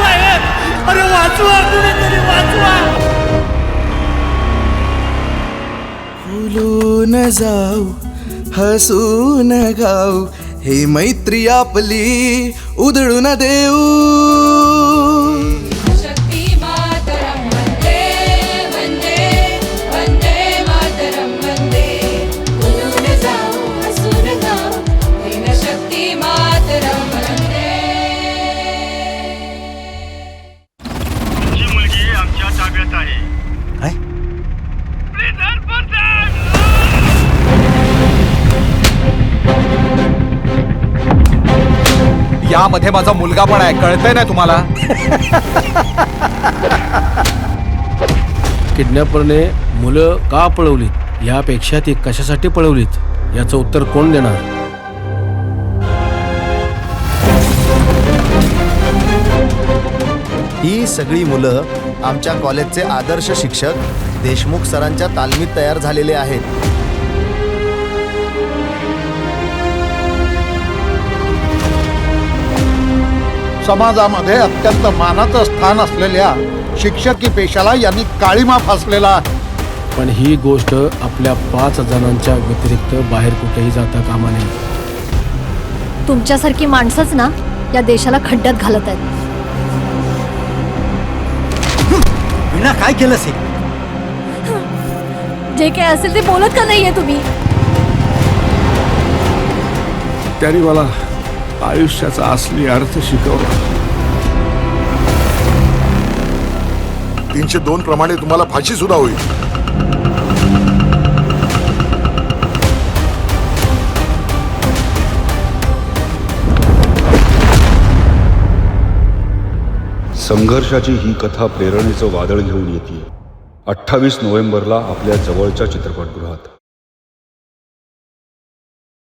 वाचवा अरे वाचवा कुणीतरी वाचवा. फुलून जाऊ हसून गाऊ हे मैत्री आपली उधळून देऊ. यामध्ये माझा मुलगा पण आहे. कळतंय ना तुम्हाला? किडनॅपरने मुलं का पळवलीत? यापेक्षा ती कशासाठी पळवलीत? याचं उत्तर कोण देणार? ही सगळी मुलं आमच्या कॉलेजचे आदर्श शिक्षक देशमुख सरांच्या तालमीत तयार झालेले आहेत. समाजामध्ये अत्यंत मानाचं स्थान असलेल्या शिक्षकी पेशाला यांनी काळीमा फासलेला आहे. पण ही गोष्ट आपल्या पाच जणांच्या व्यतिरिक्त बाहेर कुठेही जाता कामा नये. तुमच्यासारखी माणसंच ना या देशाला खड्ड्यात घालत आहेत. विना काय केलंस हे? जे काय असेल ते बोलत का नाहीये तुम्ही? त्यांनी मला आयुष्याचा असली अर्थ शिकवला. तीनशे दोन प्रमाणे तुम्हाला फाशी सुद्धा होईल. संघर्षाची ही कथा प्रेरणेचं वादळ घेऊन येते. अठ्ठावीस नोव्हेंबरला आपल्या जवळच्या चित्रपटगृहात.